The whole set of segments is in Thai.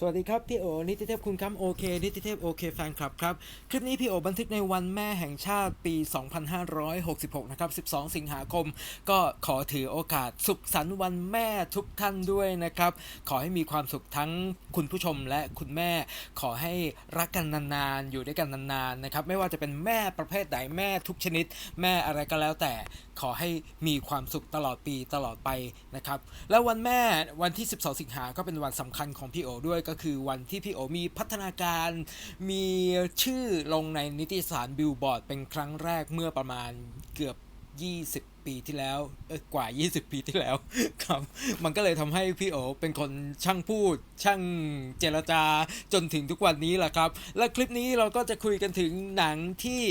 สวัสดีครับ พี่โอ นิติเทพคุณคำโอเคนิติเทพโอเคแฟนคลับครับ คลิปนี้พี่โอบันทึกในวันแม่แห่งชาติปี 2566 นะครับ 12 สิงหาคม ก็ขอถือโอกาสสุขสันต์วันแม่ทุกท่านด้วยนะครับ ขอให้มีความสุขทั้งคุณผู้ชมและคุณแม่ ขอให้รักกันนานๆ อยู่ด้วยกันนานๆนะครับไม่ว่าจะเป็นแม่ประเภทไหนแม่ทุกชนิด แม่อะไรก็แล้วแต่ขอให้มีความสุขตลอดปีตลอดไปนะครับแล้ววันแม่วันที่ 12 สิงหาก็เป็นวันสำคัญของพี่โอด้วยก็คือวันที่พี่โอมีพัฒนาการ มีชื่อลงในนิตยสารบิลบอร์ดเป็นครั้งแรกเมื่อประมาณเกือบ 20 ปีที่แล้วเออกว่า 20 ปีที่แล้วครับ มันก็เลยทำให้พี่โอเป็นคนช่างพูด ช่างเจรจาจนถึงทุกวันนี้แหละครับ และคลิปนี้เราก็จะคุยกันถึงหนังที่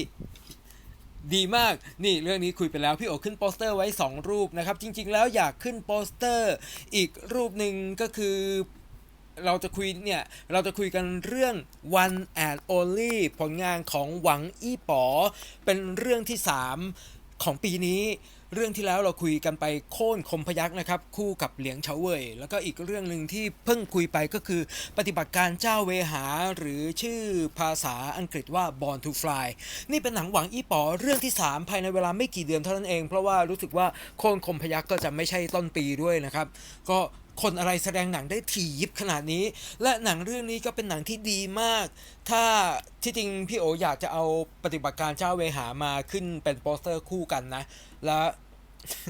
ดีมาก นี่เรื่องนี้คุยไปแล้ว พี่โอขึ้นโปสเตอร์ไว้ 2 รูปนะครับ จริง ๆ แล้วอยากขึ้นโปสเตอร์ อีกรูปหนึ่งก็คือ เราจะคุยเนี่ย เราจะคุยกันเรื่อง One and Only ผลงานของหวังอี้ป๋อ เป็นเรื่องที่ 3 ของปีนี้ เรื่องที่แล้วเราคุยกันไปโค่นคมพยักนะครับ คู่กับเหลียงเฉาเว่ยแล้วก็อีกเรื่องหนึ่งที่เพิ่งคุยไปก็คือ ปฏิบัติการเจ้าเวหาหรือชื่อภาษาอังกฤษว่า Born to Fly นี่เป็นหนังหวังอี้ป๋อเรื่องที่ 3 ภายในเวลาไม่กี่เดือนเท่านั้นเอง เพราะว่ารู้สึกว่าโค่นคมพยักก็จะไม่ใช่ต้นปีด้วยนะครับ ก็ คนอะไรแสดงหนังได้ถี่ยิบขนาดนี้ และหนังเรื่องนี้ก็เป็นหนังที่ดีมาก ถ้าที่จริงพี่โออยากจะเอาปฏิบัติการเจ้าเวหามาขึ้นเป็นโปสเตอร์คู่กันนะ แล้ว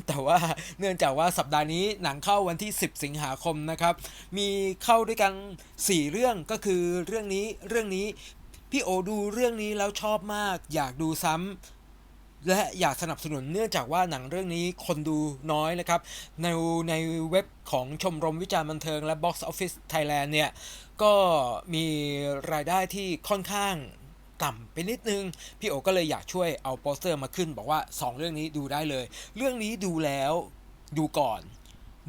แต่ว่าเนื่องจากว่าสัปดาห์นี้หนังเข้าวันที่ 10 สิงหาคมนะครับ มีเข้าด้วยกัน 4 เรื่องก็คือเรื่องนี้เรื่องนี้พี่โอดูเรื่องนี้แล้วชอบมาก อยากดูซ้ำ และอยากสนับสนุนเนื่องจากว่าหนังเรื่องนี้คนดูน้อยนะครับ ในในเว็บของชมรมวิจารณ์บันเทิงและ Box Office Thailand เนี่ย ก็มีรายได้ที่ค่อนข้างต่ำไปนิดนึง พี่โอก็เลยอยากช่วยเอาโปสเตอร์มาขึ้น บอกว่า 2 เรื่องนี้ดูได้เลย เรื่องนี้ดูแล้วดูก่อน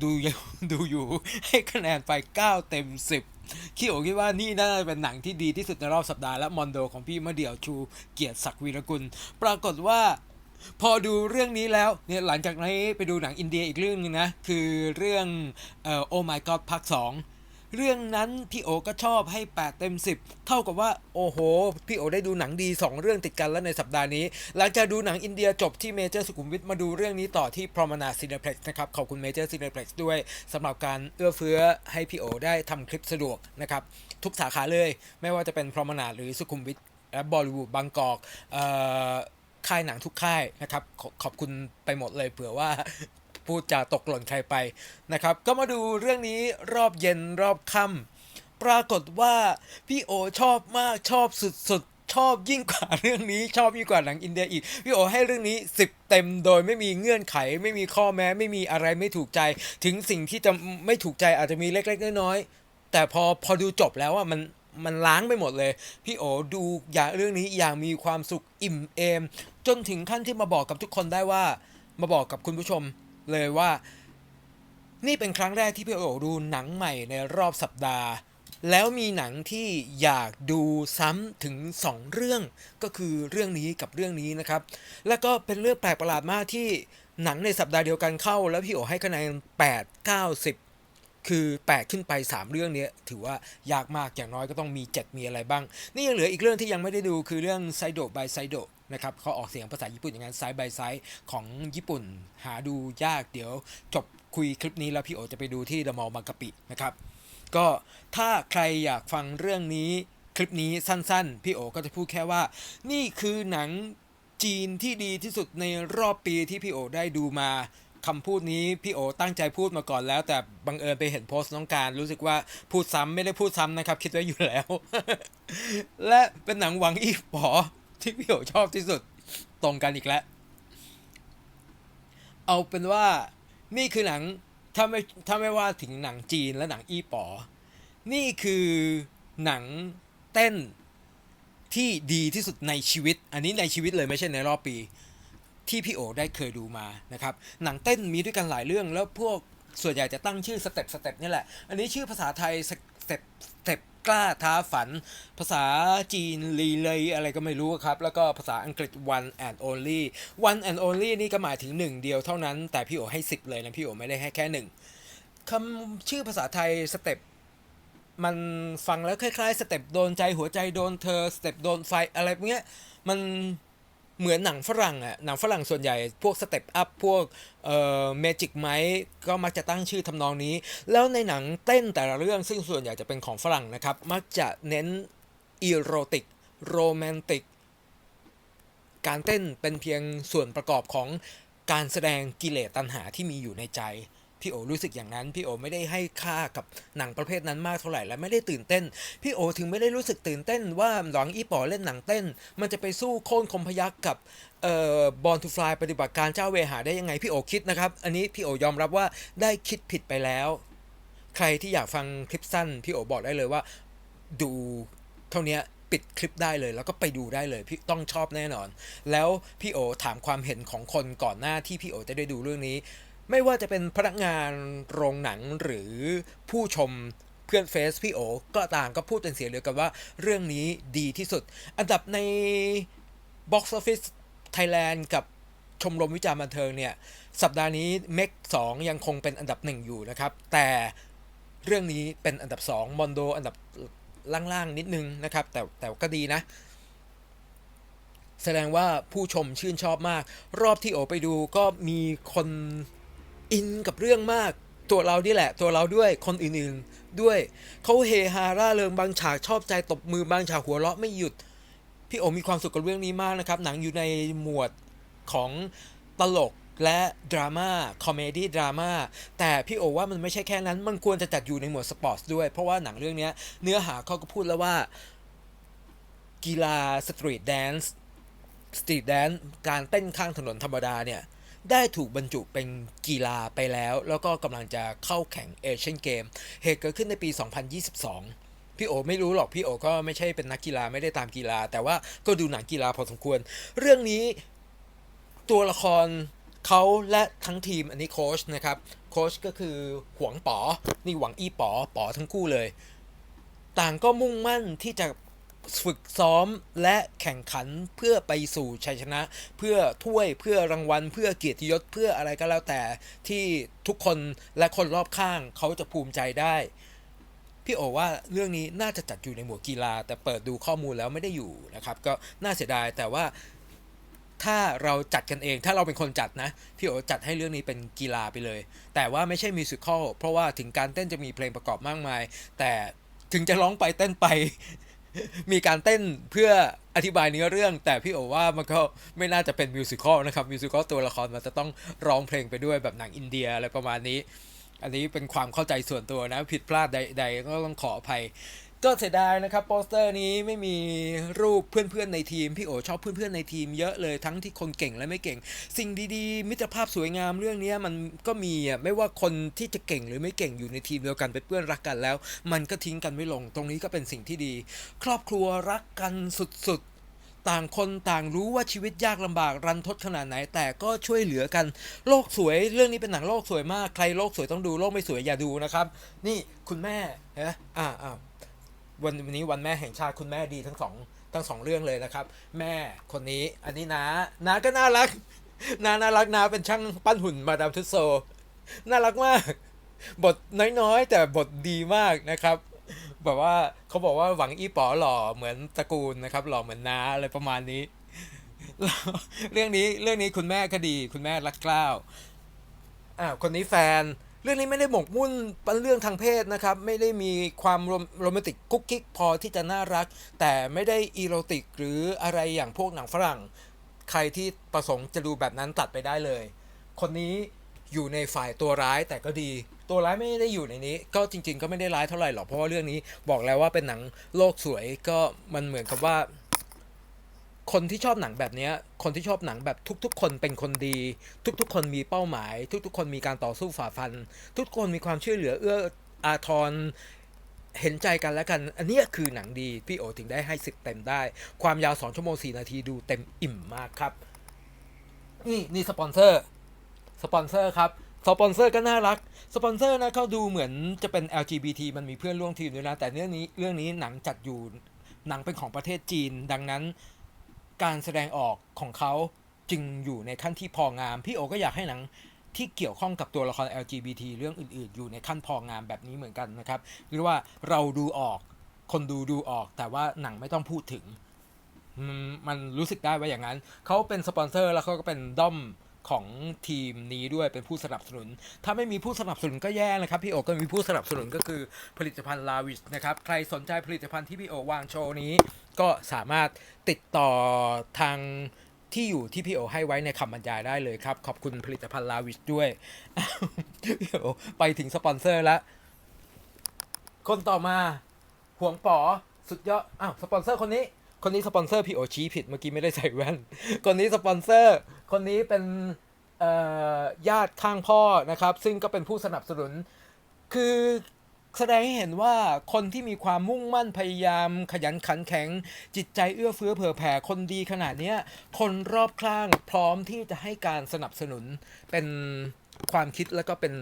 ดูอยู่ดูอยู่ให้คะแนนไป 9 เต็ม 10 คิโอคิดว่านี่น่าจะเป็นหนังที่ดีที่สุดในรอบสัปดาห์และมอนโดของพี่มะเดี่ยวชูเกียรติศักดิ์วีรกุล ปรากฏว่าพอดูเรื่องนี้แล้วเนี่ยหลังจากนี้ไปดูหนังอินเดียอีกเรื่องหนึงนะ คือเรื่องโอ้ My God ภาค2 เรื่องนั้นพี่โอก็ชอบให้ 8 เต็ม 10 เท่ากับว่าโอ้โห พี่โอได้ดูหนังดี 2 เรื่องติดกันแล้วในสัปดาห์นี้ หลังจากดูหนังอินเดียจบที่เมเจอร์สุขุมวิทมาดูเรื่องนี้ต่อที่ Promenade Cineplex นะครับขอบคุณเมเจอร์ Cineplex ด้วยสำหรับการเอื้อเฟื้อให้พี่โอได้ทำคลิปสะดวกนะครับทุกสาขาเลย ไม่ว่าจะเป็น Promenade หรือสุขุมวิทและบอลิวูดบางกอกค่ายหนังทุกค่ายนะครับขขอบคุณไปหมดเลยเผื่อว่า พูดจาตกหล่นใครไปนะครับ ก็มาดูเรื่องนี้รอบเย็นรอบค่ำปรากฏว่าพี่โอชอบมากชอบสุดๆ ชอบยิ่งกว่าเรื่องนี้ ชอบยิ่งกว่าหนังอินเดียอีก พี่โอให้เรื่องนี้ 10 เต็มโดยไม่มีเงื่อนไข ไม่มีข้อแม้ ไม่มีอะไรไม่ถูกใจ ถึงสิ่งที่จะไม่ถูกใจอาจจะมีเล็กๆน้อยๆแต่พอพอดูจบแล้วอะมันมันล้างไปหมดเลย พี่โอดูอย่างเรื่องนี้อย่างมีความสุขอิ่มเอม จนถึงขั้นที่มาบอกกับทุกคนได้ว่า มาบอกกับคุณผู้ชม เลยว่า นี่เป็นครั้งแรกที่พี่โอดูหนังใหม่ในรอบสัปดาห์ แล้วมีหนังที่อยากดูซ้ำถึง 2 เรื่อง ก็คือเรื่องนี้กับเรื่องนี้นะครับ แล้วก็เป็นเรื่องแปลกประหลาดมากที่หนังในสัปดาห์เดียวกันเข้า แล้วพี่โอให้คะแนน8 9 10คือ 8 ขึ้นไป 3 เรื่องเนี้ยถือว่ายากมากอย่างน้อยก็ต้องมี 7 มีอะไรบ้าง นี่ยังเหลืออีกเรื่องที่ยังไม่ได้ดูคือเรื่องไซโดบายไซโด นะครับเขาออกเสียงภาษาญี่ปุ่นอย่างนั้นไซด์บายไซด์ของญี่ปุ่น หาดูยากเดี๋ยวจบคุยคลิปนี้แล้วพี่โอจะไปดูที่เดอะมอลล์บางกะปินะครับก็ถ้าใครอยากฟังเรื่องนี้คลิปนี้สั้นๆ พี่โอก็จะพูดแค่ว่า นี่คือหนังจีนที่ดีที่สุดในรอบปีที่พี่โอได้ดูมาคำพูดนี้พี่โอตั้งใจพูดมาก่อนแล้ว แต่บังเอิญไปเห็นโพสต์น้องการ รู้สึกว่าพูดซ้ำไม่ได้พูดซ้ำนะครับ คิดไว้อยู่แล้ว และเป็นหนังหวังอีปอ ที่พี่โอชอบที่สุด ตรงกันอีกแล้ว เอาเป็นว่านี่คือหนังถ้าไม่ถ้าไม่ว่าถึงหนังจีนและหนังอีป๋อ นี่คือหนังเต้นที่ดีที่สุดในชีวิต อันนี้ในชีวิตเลยไม่ใช่ในรอบปี ที่พี่โอได้เคยดูมานะครับ หนังเต้นมีด้วยกันหลายเรื่อง แล้วพวกส่วนใหญ่จะตั้งชื่อสเต็ปสเต็ปนี่แหละ อันนี้ชื่อภาษาไทยสเต็ปสเต็ป กล้าท้าฝัน ภาษาจีนลีเลยอะไรก็ไม่รู้ครับ แล้วก็ภาษาอังกฤษ one and only one and only นี่ก็หมายถึงหนึ่งเดียวเท่านั้น แต่พี่โอให้สิบเลยนะ พี่โอไม่ได้ให้แค่หนึ่งคำชื่อภาษาไทยสเต็ปมันฟังแล้วคล้ายๆสเต็ปโดนใจหัวใจโดนเธอสเต็ปโดนไฟอะไรพวกเนี้ยมัน เหมือนหนังฝรั่งอะหนังฝรั่งส่วนใหญ่พวกสเต็ปอัพพวกเอ่อเมจิกไมก็มักจะตั้งชื่อทำนองนี้ แล้วในหนังเต้นแต่ละเรื่องซึ่งส่วนใหญ่จะเป็นของฝรั่งนะครับ มักจะเน้นอีโรติกโรแมนติกการเต้นเป็นเพียงส่วนประกอบของการแสดงกิเลสตัณหาที่มีอยู่ในใจ พี่โอรู้สึกอย่างนั้น พี่โอไม่ได้ให้ค่ากับหนังประเภทนั้นมากเท่าไหร่และไม่ได้ตื่นเต้น พี่โอถึงไม่ได้รู้สึกตื่นเต้นว่าหลังอีป๋อเล่นหนังเต้น มันจะไปสู้โค่นคมพยักกับเอ่อบอลทูฟลายปฏิบัติการเจ้าเวหาได้ยังไงพี่โอคิดนะครับ อันนี้พี่โอยอมรับว่าได้คิดผิดไปแล้ว ใครที่อยากฟังคลิปสั้นพี่โอบอกได้เลยว่า ดูเท่านี้ปิดคลิปได้เลย แล้วก็ไปดูได้เลยพี่ต้องชอบแน่นอน แล้วพี่โอถามความเห็นของคนก่อนหน้าที่พี่โอจะได้ดูเรื่องนี้ ไม่ว่าจะเป็นพนักงานโรงหนังหรือผู้ชมเพื่อนเฟซพี่โอก็ต่างก็พูดเป็นเสียงเดียวกันว่าเรื่องนี้ดีที่สุด อันดับใน Box Office Thailand กับชมรมวิจารณ์บันเทิงเนี่ย สัปดาห์นี้เมก2ยังคงเป็นอันดับหนึ่งอยู่นะครับ แต่เรื่องนี้เป็นอันดับ2มอนโดอันดับล่างๆนิดนึงนะครับ แต่แต่ก็ดีนะ แสดงว่าผู้ชมชื่นชอบมาก รอบที่โอไปดูก็มีคน อินกับเรื่องมากตัวเรานี่แหละ ตัวเราด้วยคนอื่นๆด้วยเขาเฮฮาร่าเริงบางฉากชอบใจตบมือบางฉากหัวเราะไม่หยุด พี่โอมีความสุขกับเรื่องนี้มากนะครับ หนังอยู่ในหมวดของตลกและดราม่าคอมเมดี้ดราม่าแต่พี่โอว่ามันไม่ใช่แค่นั้น มันควรจะจัดอยู่ในหมวดสปอร์ตด้วย เพราะว่าหนังเรื่องนี้เนื้อหาเขาก็พูดแล้วว่า กีฬาสตรีทแดนซ์สตรีทแดนซ์การเต้นข้างถนนธรรมดาเนี่ย ได้ถูกบรรจุเป็นกีฬาไปแล้ว แล้วก็กำลังจะเข้าแข่งเอเชียนเกม เหตุเกิดขึ้นในปี 2022พี่โอไม่รู้หรอกพี่โอก็ไม่ใช่เป็นนักกีฬาไม่ได้ตามกีฬา แต่ว่าก็ดูหนังกีฬาพอสมควร เรื่องนี้ตัวละครเขาและทั้งทีมอันนี้โค้ชนะครับโค้ชก็คือหวงป๋อนี่หวังอี้ป๋อป๋อทั้งคู่เลย ต่างก็มุ่งมั่นที่จะ ฝึกซ้อมและแข่งขันเพื่อไปสู่ชัยชนะ เพื่อถ้วยเพื่อรางวัล เพื่อเกียรติยศเพื่ออะไรก็แล้วแต่ที่ทุกคนและคนรอบข้างเขาจะภูมิใจได้ พี่โอว่าเรื่องนี้น่าจะจัดอยู่ในหมวดกีฬา แต่เปิดดูข้อมูลแล้วไม่ได้อยู่นะครับ ก็น่าเสียดายแต่ว่าถ้าเราจัดกันเองถ้าเราเป็นคนจัดนะพี่โอจัดให้เรื่องนี้เป็นกีฬาไปเลย แต่ว่าไม่ใช่มิวสิควลเพราะว่าถึงการเต้นจะมีเพลงประกอบมากมาย แต่ถึงจะร้องไปเต้นไป มีการเต้นเพื่ออธิบายเนื้อเรื่อง แต่พี่โอว่ามันก็ไม่น่าจะเป็นมิวสิควลนะครับมิวสิควลตัวละครมันจะต้องร้องเพลงไปด้วยแบบหนังอินเดียอะไรประมาณนี้ อันนี้เป็นความเข้าใจส่วนตัวนะ ผิดพลาดใดๆก็ต้องขออภัย ก็เสียดายนะครับโปสเตอร์นี้ไม่มีรูปเพื่อนๆในทีม พี่โอชอบเพื่อนๆในทีมเยอะเลยทั้งที่คนเก่งและไม่เก่ง สิ่งดีๆ มิตรภาพสวยงามเรื่องนี้มันก็มีอะไม่ว่าคนที่จะเก่งหรือไม่เก่งอยู่ในทีมเดียวกันเป็นเพื่อนรักกันแล้ว มันก็ทิ้งกันไม่ลง ตรงนี้ก็เป็นสิ่งที่ดี ครอบครัวรักกันสุดๆ ต่างคนต่างรู้ว่าชีวิตยากลำบากรันทดขนาดไหน แต่ก็ช่วยเหลือกัน โลกสวยเรื่องนี้เป็นหนังโลกสวยมากใครโลกสวยต้องดูโลกไม่สวยอย่าดูนะครับ นี่คุณแม่เห็นไหมอ่าอ่า วันวันนี้วันแม่แห่งชาติคุณแม่ดีทั้งสองทั้งสองเรื่องเลยนะครับ แม่คนนี้ อันนี้นานาก็น่ารักนาน่ารักนาเป็นช่างปั้นหุ่นมาดามทุสโซ น่ารักมาก บทน้อยๆ แต่บทดีมากนะครับ แบบว่าเขาบอกว่าหวังอีป๋อหล่อเหมือนตระกูลนะครับ หล่อเหมือนนาอะไรประมาณนี้ เรื่องนี้เรื่องนี้คุณแม่ก็ดี คุณแม่รักกล้าวอ่าคนนี้แฟน เรื่องนี้ไม่ได้หมกมุ่นเป็นเรื่องทางเพศนะครับ ไม่ได้มีความโรแมนติกกุ๊กกิ๊กพอที่จะน่ารัก แต่ไม่ได้อีโรติกหรืออะไรอย่างพวกหนังฝรั่ง ใครที่ประสงค์จะดูแบบนั้นตัดไปได้เลย คนนี้อยู่ในฝ่ายตัวร้ายแต่ก็ดี ตัวร้ายไม่ได้อยู่ในนี้ ก็จริง ๆ ก็ไม่ได้ร้ายเท่าไหร่หรอกเพราะว่าเรื่องนี้บอกแล้วว่าเป็นหนังโลกสวยก็มันเหมือนกับว่า คนที่ชอบหนังแบบนี้คนที่ชอบหนังแบบทุกๆ คนเป็นคนดี ทุกๆ คนมีเป้าหมาย ทุก ๆ คนมีการต่อสู้ฝ่าฟัน ทุกคนมีความช่วยเหลือเอื้ออาทรเห็นใจกันและกัน อันนี้คือหนังดี พี่โอถึงได้ให้สิบเต็มได้ ความยาว2ชั่วโมง4นาทีดูเต็มอิ่มมากครับ นี่นี่สปอนเซอร์ สปอนเซอร์ครับสปอนเซอร์ก็น่ารัก สปอนเซอร์นะเขาดูเหมือนจะเป็น LGBT มันมีเพื่อนร่วมทีมด้วยนะ แต่เรื่องนี้เรื่องนี้หนังจัดอยู่หนังเป็นของประเทศจีน ดังนั้น การแสดงออกของเขาจึงอยู่ในขั้นที่พองาม พี่โอก็อยากให้หนังที่เกี่ยวข้องกับตัวละคร LGBT เรื่องอื่น ๆ อยู่ในขั้นพองามแบบนี้เหมือนกันนะครับหรือว่าเราดูออกคนดูดูออก แต่ว่าหนังไม่ต้องพูดถึงมมันรู้สึกได้ว่าอย่างนั้น เขาเป็นสปอนเซอร์แล้วเขาก็เป็นด้อมของทีมนี้ด้วยเป็นผู้สนับสนุน ถ้าไม่มีผู้สนับสนุนก็แย่นะครับ พี่โอก็มีผู้สนับสนุนก็คือผลิตภัณฑ์ลาวิชนะครับ ใครสนใจผลิตภัณฑ์ที่พี่โอวางโชว์นี้ ก็สามารถติดต่อทางที่อยู่ที่พี่โอให้ไว้ในคำบรรยายได้เลยครับ ขอบคุณผลิตภัณฑ์ลาวิชด้วยพี่โอไปถึงสปอนเซอร์แล้ว คนต่อมาห่วงป๋อสุดยอดอ้าวสปอนเซอร์คนนี้ คนนี้สปอนเซอร์พี่โอชี้ผิดเมื่อกี้ไม่ได้ใส่แว่น คนนี้สปอนเซอร์ คนนี้เป็นญาติข้างพ่อนะครับ ซึ่งก็เป็นผู้สนับสนุน คือ แสดงให้เห็นว่าคนที่มีความมุ่งมั่นพยายามขยันขันแข็ง จิตใจเอื้อเฟื้อเผื่อแผ่คนดีขนาดนี้คนรอบข้างพร้อมที่จะให้การสนับสนุนเป็นความคิดแล้วก็เป็น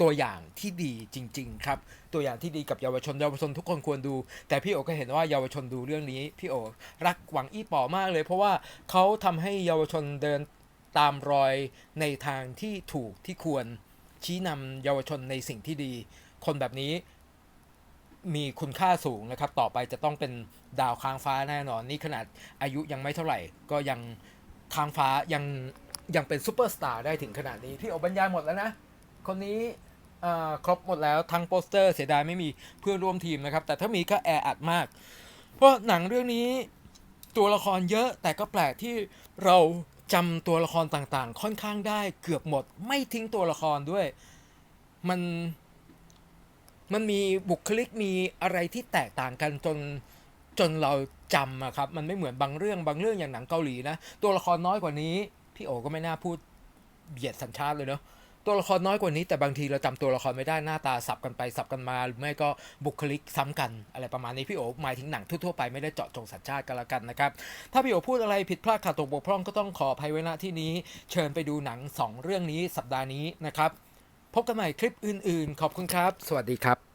ตัวอย่างที่ดีจริง ๆ ครับ ตัวอย่างที่ดีกับเยาวชนเยาวชนทุกคนควรดู แต่พี่โอก็เห็นว่าเยาวชนดูเรื่องนี้ พี่โอรักหวังอี้ป๋อมากเลย เพราะว่าเขาทำให้เยาวชนเดินตามรอยในทางที่ถูกที่ควรชี้นำเยาวชนในสิ่งที่ดี คนแบบนี้มีคุณค่าสูงนะครับ ต่อไปจะต้องเป็นดาวค้างฟ้าแน่นอน นี่ขนาดอายุยังไม่เท่าไหร่ ก็ยังค้างฟ้ายังยังเป็นซูเปอร์สตาร์ได้ถึงขนาดนี้ พี่อบรรยายหมดแล้วนะ คนนี้ครบหมดแล้วทั้งโปสเตอร์เสียดายไม่มีเพื่อนร่วมทีมนะครับ แต่ถ้ามีก็แออัดมาก เพราะหนังเรื่องนี้ตัวละครเยอะแต่ก็แปลกที่เราจำตัวละครต่างๆ ค่อนข้างได้เกือบหมด ไม่ทิ้งตัวละครด้วย มัน มันมีบุคลิกมีอะไรที่แตกต่างกันจนจนเราจำอะครับมันไม่เหมือนบางเรื่องบางเรื่องอย่างหนังเกาหลีนะตัวละครน้อยกว่านี้พี่โอก็ไม่น่าพูดเบียดสัญชาติเลยเนาะตัวละครน้อยกว่านี้แต่บางทีเราจำตัวละครไม่ได้หน้าตาสับกันไปสับกันมาหรือไม่ก็บุคลิกซ้ำกันอะไรประมาณนี้พี่โอหมายถึงหนังทั่วๆไปไม่ได้เจาะจงสัญชาติกันละกันนะครับถ้าพี่โอพูดอะไรผิดพลาดขาดตกบกพร่องก็ต้องขออภัยไว้ณที่นี้ เชิญไปดูหนังสองเรื่องนี้สัปดาห์นี้นะครับ พบกันใหม่คลิปอื่น ๆ ขอบคุณครับ สวัสดีครับ